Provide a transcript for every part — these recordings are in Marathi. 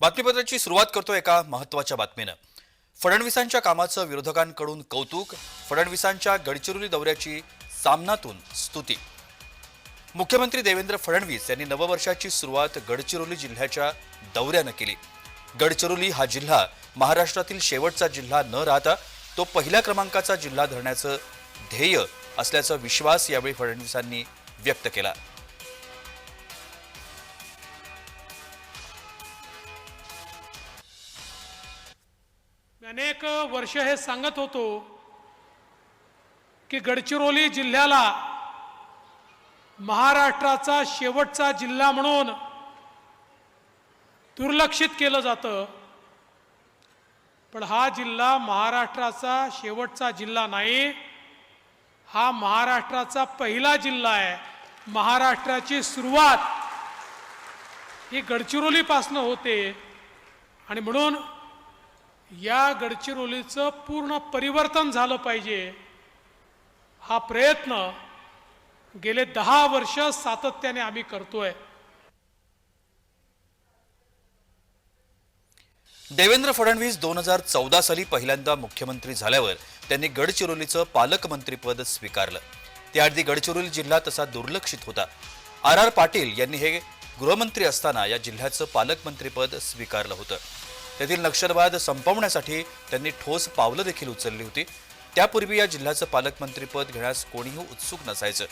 बातमीपत्राची सुरुवात करतो एका महत्त्वाच्या बातमीनं. फडणवीसांच्या कामाचं विरोधकांकडून कौतुक फडणवीसांच्या गडचिरोली दौऱ्याची सामनातून स्तुती. मुख्यमंत्री देवेंद्र फडणवीस यांनी नववर्षाची सुरुवात गडचिरोली जिल्ह्याच्या दौऱ्यानं केली. गडचिरोली हा जिल्हा महाराष्ट्रातील शेवटचा जिल्हा न राहता तो पहिल्या क्रमांकाचा जिल्हा धरण्याचं ध्येय असल्याचा विश्वास यावेळी फडणवीसांनी व्यक्त केला. अनेक वर्ष हे सांगत होतो की गडचिरोली जिल्ह्याला महाराष्ट्राचा शेवटचा जिल्हा म्हणून दुर्लक्षित केलं जातं. पण हा जिल्हा महाराष्ट्राचा शेवटचा जिल्हा नाही. हा महाराष्ट्राचा पहिला जिल्हा आहे. महाराष्ट्राची सुरुवात ही गडचिरोलीपासनं होते. आणि म्हणून या गडचिरोलीचं पूर्ण परिवर्तन झालं पाहिजे. हा प्रयत्न गेले दहा वर्ष सातत्याने आम्ही करतोय. देवेंद्र फडणवीस दोन हजार चौदा साली पहिल्यांदा मुख्यमंत्री झाल्यावर त्यांनी गडचिरोलीचं पालकमंत्रीपद स्वीकारलं. त्याआधी गडचिरोली जिल्हा तसा दुर्लक्षित होता. आर आर पाटील यांनी हे गृहमंत्री असताना या जिल्ह्याचं पालकमंत्रीपद स्वीकारलं होतं. तेथील नक्षलवाद संपवण्यासाठी त्यांनी ठोस पावलं देखील उचलली होती. त्यापूर्वी या जिल्ह्याचं पालकमंत्रीपद घेण्यास कोणीही उत्सुक नसायचं.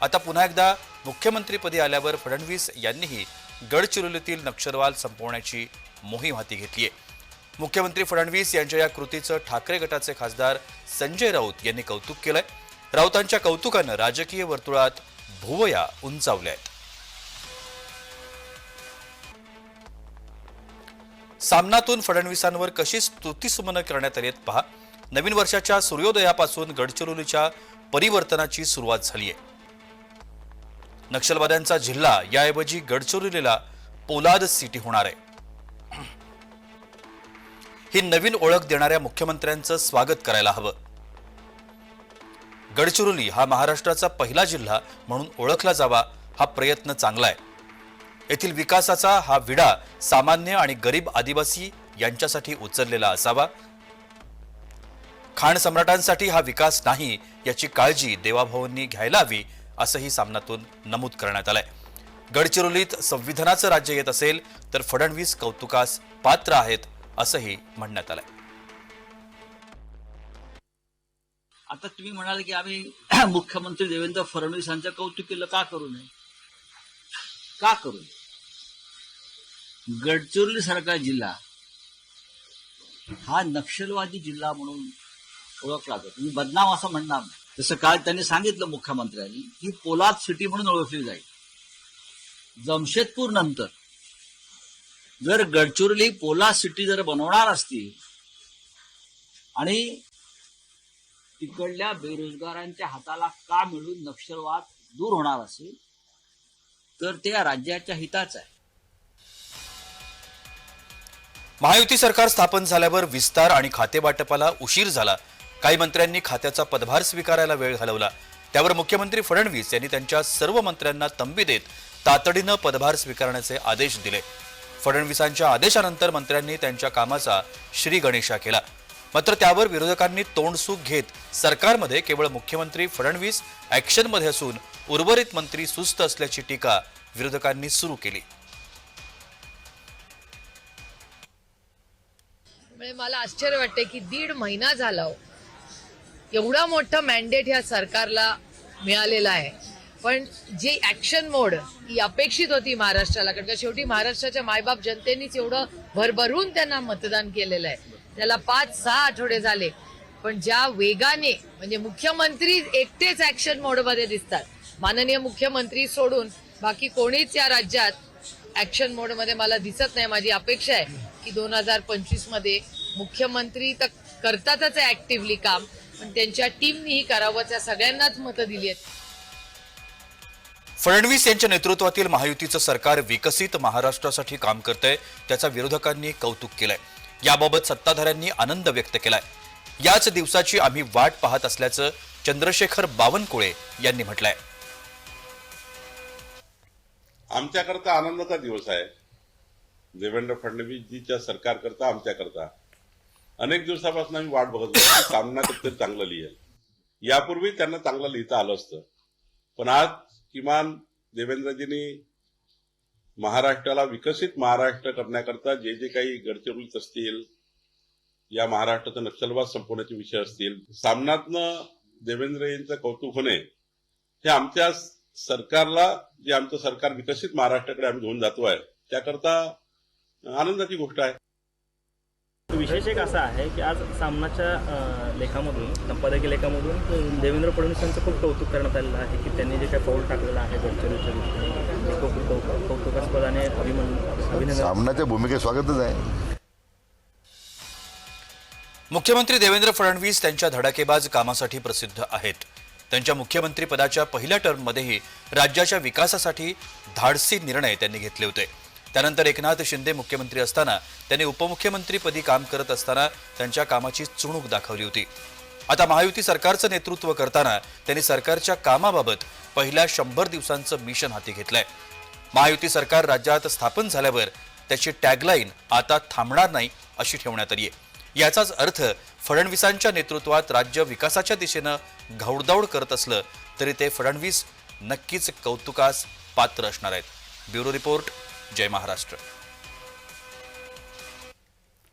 आता पुन्हा एकदा मुख्यमंत्रीपदी आल्यावर फडणवीस यांनीही गडचिरोलीतील नक्षलवाद संपवण्याची मोहीम हाती घेतलीय मुख्यमंत्री फडणवीस यांच्या या कृतीचं ठाकरे गटाचे खासदार संजय राऊत यांनी कौतुक केलंय. राऊतांच्या कौतुकानं राजकीय वर्तुळात भुवया उंचावल्या सामनातून फडणवीसांवर कशी स्तुतीसुमनं करण्यात आली आहेत पहा. नवीन वर्षाच्या सूर्योदयापासून गडचिरोलीच्या परिवर्तनाची सुरुवात झाली आहे. नक्षलवाद्यांचा जिल्हा याऐवजी गडचिरोलीला पोलाद सिटी होणार आहे. ही नवीन ओळख देणाऱ्या मुख्यमंत्र्यांचं स्वागत करायला हवं. गडचिरोली हा महाराष्ट्राचा पहिला जिल्हा म्हणून ओळखला जावा हा प्रयत्न चांगला आहे. येथील विकासाचा हा विडा सामान्य आणि गरीब आदिवासी यांच्यासाठी उचललेला असावा. खाण सम्राटांसाठी हा विकास नाही याची काळजी देवाभाऊंनी घ्यायला हवी असंही सामनातून नमूद करण्यात आलंय. गडचिरोलीत संविधानाचं राज्य येत असेल तर फडणवीस कौतुकास पात्र आहेत असंही म्हणण्यात आलंय. आता तुम्ही म्हणाल की आम्ही मुख्यमंत्री देवेंद्र फडणवीस यांचं कौतुक केलं का करू नये? का करू नये? गडचिरोली सारखा जिल्हा. हा नक्षलवादी जिल्हा म्हणून ओळखला जातो. मी बदनाम असं म्हणणार नाही. जसं काल त्यांनी सांगितलं मुख्यमंत्र्यांनी की पोलाद सिटी म्हणून ओळखली जाईल. जमशेदपूर नंतर जर गडचिरोली पोलाद सिटी जर बनवणार असतील आणि तिकडल्या बेरोजगारांच्या हाताला का मिळून नक्षलवाद दूर होणार असेल तर ते राज्याच्या हिताच आहे. महायुती सरकार स्थापन झाल्यावर विस्तार आणि खातेवाटपाला उशीर झाला. काही मंत्र्यांनी खात्याचा पदभार स्वीकारायला वेळ घालवला. त्यावर मुख्यमंत्री फडणवीस यांनी त्यांच्या सर्व मंत्र्यांना तंबी देत तातडीनं पदभार स्वीकारण्याचे आदेश दिले. फडणवीसांच्या आदेशानंतर मंत्र्यांनी त्यांच्या कामाचा श्री गणेशा केला. मात्र त्यावर विरोधकांनी तोंडसूक घेत सरकारमध्ये केवळ मुख्यमंत्री फडणवीस ऍक्शनमध्ये असून उर्वरित मंत्री सुस्त असल्याची टीका विरोधकांनी सुरू केली. त्यामुळे मला आश्चर्य वाटते की दीड महिना झाला हो. एवढा मोठा मॅन्डेट ह्या सरकारला मिळालेला आहे. पण जे ॲक्शन मोड ही अपेक्षित होती महाराष्ट्राला कारण का शेवटी महाराष्ट्राच्या मायबाप जनतेनेच एवढं भरभरून त्यांना मतदान केलेलं आहे. त्याला पाच सहा आठवडे झाले. पण ज्या वेगाने म्हणजे मुख्यमंत्री एकटेच ॲक्शन मोडमध्ये दिसतात. माननीय मुख्यमंत्री सोडून बाकी कोणीच या राज्यात ॲक्शन मोडमध्ये मला दिसत नाही. माझी अपेक्षा आहे की दोन हजार पंचवीसमध्ये मुख्यमंत्री तर करतातच ऍक्टिव्हली काम पण त्यांच्या टीमनीही करावं त्या सगळ्यांनाच मतं दिली आहेत. फडणवीस यांच्या नेतृत्वातील महायुतीचं सरकार विकसित महाराष्ट्रासाठी काम करतंय त्याचा विरोधकांनी कौतुक केलंय. याबाबत सत्ताधाऱ्यांनी आनंद व्यक्त केलाय. याच दिवसाची आम्ही वाट पाहत असल्याचं चंद्रशेखर बावनकुळे यांनी म्हटलंय. आमच्याकरता आनंदाचा दिवस आहे. देवेंद्र फडणवीसजीच्या सरकारकरता आमच्याकरता. अनेक दिवसापासून आम्ही वाट बघत होतो. सामना कधीतरी चांगलं लिहिल. यापूर्वी त्यांना चांगलं लिहिता आलं असतं. पण आज किमान देवेंद्रजींनी महाराष्ट्राला विकसित महाराष्ट्र करण्याकरता जे जे काही गडचिरोलीत असतील या महाराष्ट्राचा नक्षलवाद संपवण्याचे विषय असतील सामनातनं देवेंद्र यांचं कौतुक होणे हे आमच्या सरकारला जे आमचं सरकार विकसित महाराष्ट्राकडे आम्ही घेऊन जातो आहे त्याकरता आनंदाची गोष्ट आहे. विशेष एक असा आहे की आज सामनाच्या लेखामधून संपादकीय लेखामधून देवेंद्र फडणवीस यांचं खूप कौतुक करण्यात आलेलं आहे की त्यांनी जे काही पाऊल टाकलेलं आहे गडचिरोलीच्या दृष्टीने ते खूप कौतुकास्पद आणि अभिमान अभिनंदन. सामन्याच्या भूमिकेत स्वागतच आहे. मुख्यमंत्री देवेंद्र फडणवीस त्यांच्या धडाकेबाज कामासाठी प्रसिद्ध आहेत. त्यांच्या मुख्यमंत्रीपदाच्या पहिल्या टर्ममध्येही राज्याच्या विकासासाठी धाडसी निर्णय त्यांनी घेतले होते. त्यानंतर एकनाथ शिंदे मुख्यमंत्री असताना त्यांनी उपमुख्यमंत्रीपदी काम करत असताना त्यांच्या कामाची चुणूक दाखवली होती. आता महायुती सरकारचं नेतृत्व करताना त्यांनी सरकारच्या कामाबाबत पहिल्या शंभर दिवसांचं मिशन हाती घेतलंय. महायुती सरकार राज्यात स्थापन झाल्यावर त्याची टॅगलाईन आता थांबणार नाही अशी ठेवण्यात आली आहे याचाच अर्थ फडणवीसांच्या नेतृत्वात राज्य विकासाच्या दिशेनं घौडदौड करत असलं तरी ते फडणवीस नक्कीच कौतुकास पात्र असणार आहेत. Bureau report Jai Maharashtra.